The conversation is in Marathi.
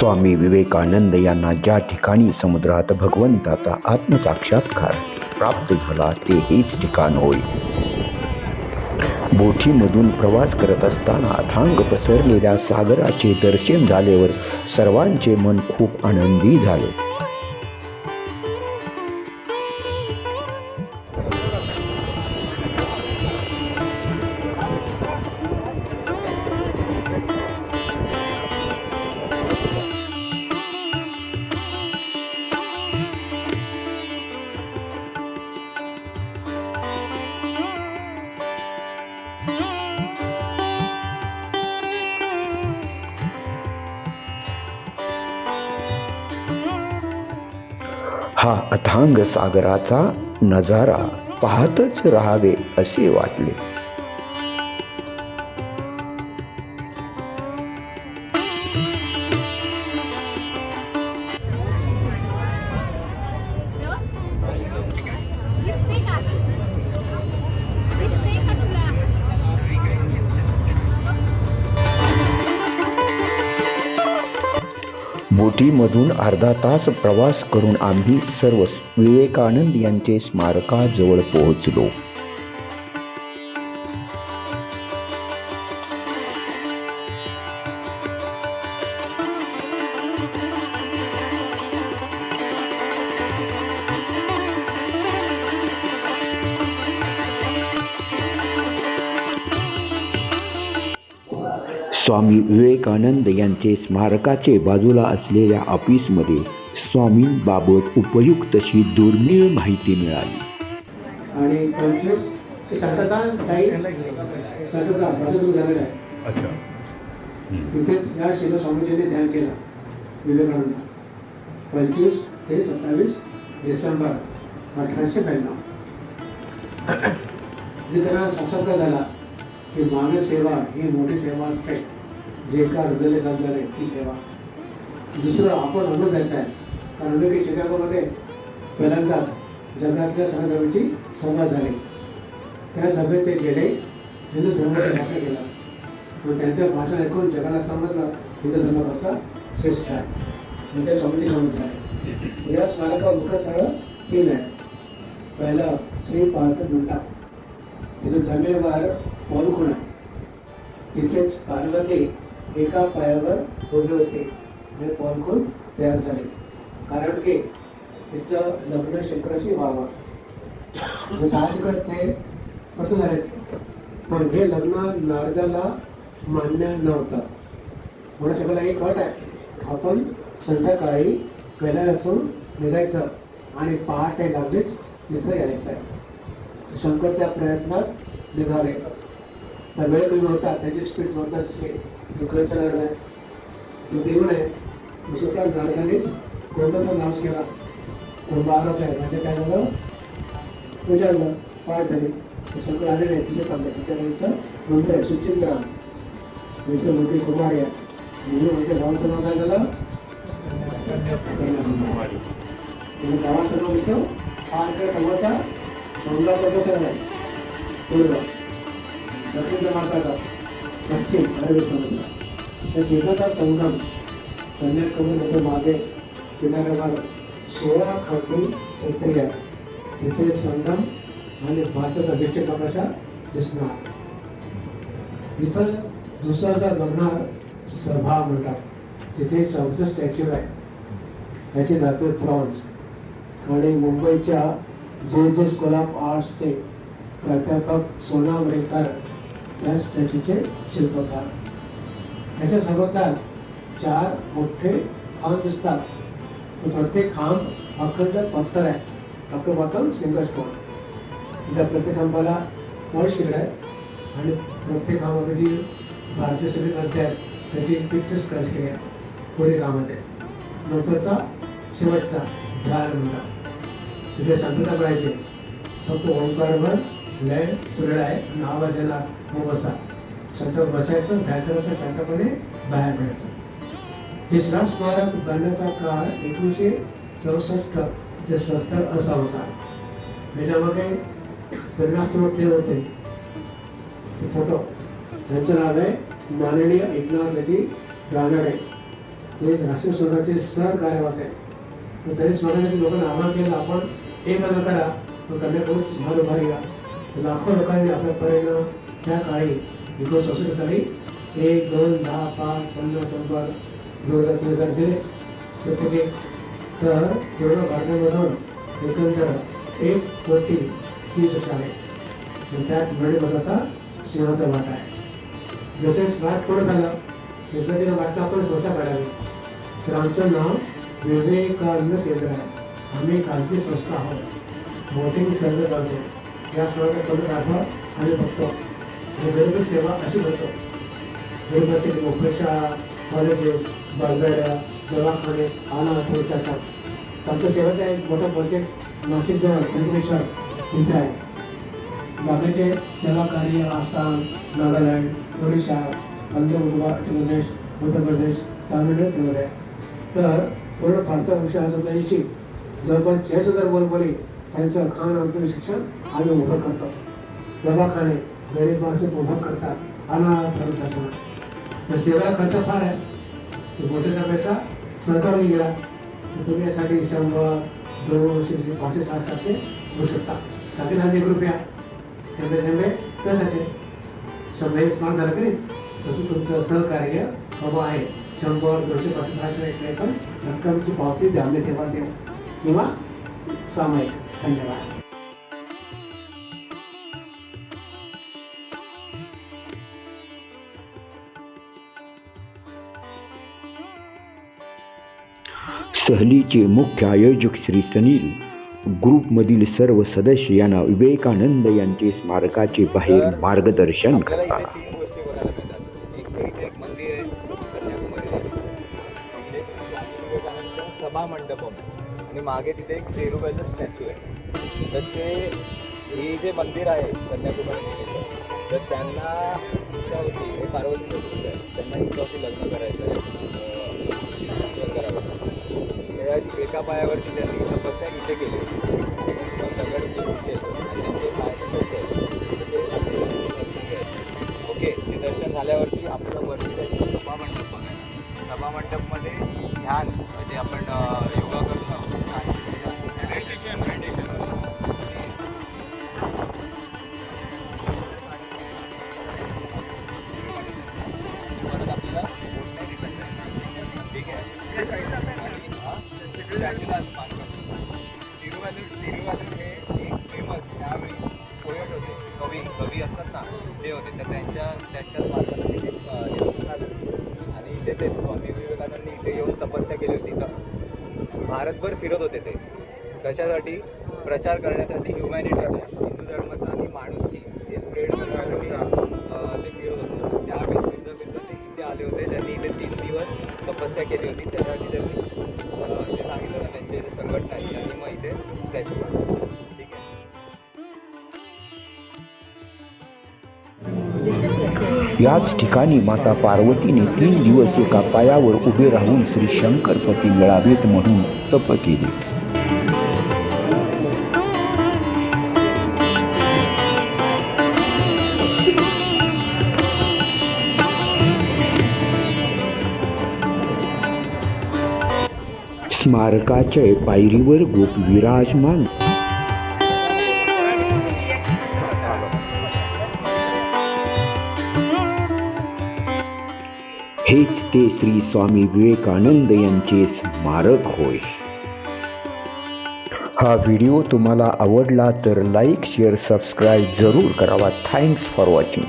स्वामी विवेकानंद यांना ज्या ठिकाणी समुद्रात भगवंताचा आत्मसाक्षात्कार प्राप्त झाला ते हेच ठिकाण होय. बोटीमधून प्रवास करत असताना अथांग पसरलेल्या सागराचे दर्शन झाल्यावर सर्वांचे मन खूप आनंदी झाले. हा अथांग सागराचा नजारा पाहतच राहावे असे वाटले. बोटीमधून अर्धा तास प्रवास करून आम्ही सर्व विवेकानंद यांचे स्मारकाजवळ पोहोचलो. स्वामी विवेकानंद यांचे स्मारकाचे बाजूला असलेल्या ऑफिसमध्ये स्वामींबाबत उपयुक्त अशी दुर्मिळ माहिती मिळाली. आणि पंचवीस ते शांतता काही शांतता माझं सुरू झालेलं आहे. अच्छा. तिथेच या शिला स्वामीजींनी ध्यान केलं. विवेकानंद. पंचवीस ते सत्तावीस डिसेंबर अठराशे ब्याण्णव. जे त्यांना साक्षात्कार झाला. ही मानस सेवा ही मोठी सेवा असते. जे का हृदय घालणार झाले ती सेवा. दुसरं आपण अनुभव द्यायचा आहे. कारण की शिकागोमध्ये पहिल्यांदाच जगातल्या सगळ्या सभा झाली. त्या सभेत ते गेले हिंदू धर्माचा भाषा केला. मग त्यांचं भाषण ऐकून जगाला समजलं हिंदू धर्म कसा श्रेष्ठ आहे. म्हणजे समजी समज आहे या स्मारका मुख्य स्थळ तीन आहे. पहिलं श्री पार्थ मुंडा तिथून जमिनीवर पौलखुण आहे तिथेच पार्वती एका पायावर उभी होते आणि पौलखुण तयार झाले. कारण की तिचं लग्न शंकराशी व्हावं. साहजिकच ते कसं झालं. पण हे लग्न नारदाला मान्य नव्हतं. म्हणून सगळ्याला एक अट आहे? आपण संध्याकाळी कैलासून निघायचं आणि पहाटे लागलीच तिथं यायचं आहे. शंकर त्या प्रयत्नात निघाले. तर वेळ कमी होता त्याची स्पीड जोरदार असली इकडे चालणार नाही. तो देऊळ आहे. तसं त्या नारदानेच कोंबाचा नाश केला कोंबा आरोप आहे म्हणजे काय झालं? विचारलं पाठ झाली. सगळं आले नाही तिथे थांबले. तिथे त्यांचं मंदिर आहे. सुचिंद्र. इथे मंत्री कुमार आहे. म्हणून म्हणजे गावाचं नाव काय झालं? म्हणजे गावाचं नाव कसं हा इकडे समोरचा मंगळाचा कसं आहे पूर्व दक्षिणचा मार्गाचा दक्षिण अरबी समुद्र. त्या तिघाचा संगम कन्याकुमारी मागे किनाऱ्यावर सोळा खाती छत्री तिथे संगम आणि भारतात अभिषेक प्रकाशा दिसणार. इथं दुसरा जर बघणार सभा म्हणतात. तिथे चौथं स्टॅच्यू आहे. त्याचे धातू ब्रॉन्झ आणि मुंबईच्या जे जे स्कूल ऑफ आर्ट्सचे प्राध्यापक सोना वरेकर या स्टॅच्यूचे शिल्पकार. त्याच्या सभोवताल चार मोठे खांब दिसतात. तो प्रत्येक खांब अखंड पत्थर आहे. आपलं बॉटम सिंगल स्टोन. त्या प्रत्येक खांबाला वर्ष केलेलं आहे आणि प्रत्येक खांबामध्ये जी भारतीय सगळी करते आहेत. त्याची पिक्चर्स स्क्रॅच केली आहे पुढे कामामध्ये नंतरचा शेवटचा ध्यान म्हणतात. तिथे शांतता करायची फक्त ओंकारवर लय सुरळ आहे आणि मग बसा. शांत बसायचं ध्यान करायचं? शांतपणे बाहेर पडायचं. हे श्राप बनण्याचा काळ एकोणीसशे चौसष्ट ते सत्तर असा होता. त्याच्यामध्ये प्रेरणास्त्रोत होते. फोटो. त्यांचं नाव आहे माननीय एकनाथजी रानडे. ते राष्ट्रीय स्वराचे सहकार्य आहे तर त्यांनी स्मरणाचे लोकांना आव्हान केलं आपण एक बदल करा तो कन्याकुमारी भार उभारी या लाखो लोकांनी आपल्यापर्यंत त्या काळी एकोणीस चौसष्ट एक दोन दहा पाच पन्नास शंभर दोन हजार तीन हजार दिले. प्रत्येकी तर पूर्ण भारतामधून एकंदर एक कोटी तीस हजार आहे त्यात मराठी भाषाचा सिंहाचा वाटा आहे. जसे स्मार्ट पूर्ण झालं विद्यार्थ्यांना वाटतं आपण संस्था काढावी. तर आमचं नाव विवेकानंद केंद्र आहे. आम्ही खाजगी संस्था आहोत. मोठी संघ चालतो या प्रकारचा कमी राखवा आणि बघतो. आणि गरिबी सेवा अशी करतो. गरिबाचे मोकळ्या कॉलेजेस बालगाड्या दवाखाने आला अथवा आमच्या सेवेचा एक मोठा प्रोजेक्ट नाशिक जवळ पिंपरेश्वर तिथे आहे. बाकीचे सेवा कार्य आसाम नागालँड ओडिशा आंध्र उत्तर प्रदेश उत्तर प्रदेश तामिळनाडू केंद्र आहे तर पूर्ण भारतापेक्षा आज होता ऐंशी जवळपास चाळीस हजार बोलबोली त्यांचं खाण आरोग्य शिक्षण आम्ही उभं करतो. दवाखाने गरीब माणसं उभं करतात. अनाथ वृद्धाश्रम तर सेवा खर्च फार आहे. तो मोठ्याचा पैसा सरकारने गेला तर तुम्ही यासाठी शंभर दोनशे पाचशे सात सातशे होऊ शकता. साडे दहा एक रुपया. थेंबे त्यामुळे त्यासाठी शंभर एक स्मार्ट झालं की तसं तुमचं सहकार्य हवं आहे. शंभर दोनशे पाचशे सहाशे एक रक्कमची पावती द्यावे तेव्हा देऊ. किंवा सामायिक. धन्यवाद. सहलीचे मुख्य आयोजक श्री सनील ग्रुपमधील सर्व सदस्य यांना विवेकानंद यांचे स्मारकाचे बाहेर मार्गदर्शन करतात सभा मंडपम आणि मागे तिथे एक सेरुबाईचं स्टॅच्यू आहे. तर ते हे जे मंदिर आहे कन्याकुमारी तर त्यांना इच्छा होती हे पार्वतीचं मंदिर आहे. त्यांना इच्छा होती लग्न करायचं आहे. करावं एका पायावरती त्यांनी तपस्या इथे केली. ओके ते दर्शन झाल्यावरती आपलं वरती त्याची सभा मंडप बघायचं. सभा मंडपमध्ये ध्यान म्हणजे आपण भारतभर फिरत होते ते. कशासाठी? प्रचार करण्यासाठी ह्युमॅनिटीचा हिंदू धर्माचा आणि माणुसकी हे स्प्रेड करण्यासाठी ते फिरत होते. त्यावेळेस ते इथे आले होते. त्यांनी इथे तीन दिवस तपस्या केली होती. त्यासाठी त्यांनी ते सांगितलं ना त्यांचे संघटना आहे मग इथे त्याची याच ठिकाणी माता पार्वतीने तीन दिवस एका पायावर उभे राहून श्री शंकरपती मिळावेत म्हणून तप केले. स्मारकाच्या पायरीवर गोप विराजमान हेच ते श्री स्वामी विवेकानंद यांचे स्मारक होय. हा व्हिडिओ तुम्हाला आवडला तर लाईक शेअर सबस्क्राईब जरूर करावा. Thanks for watching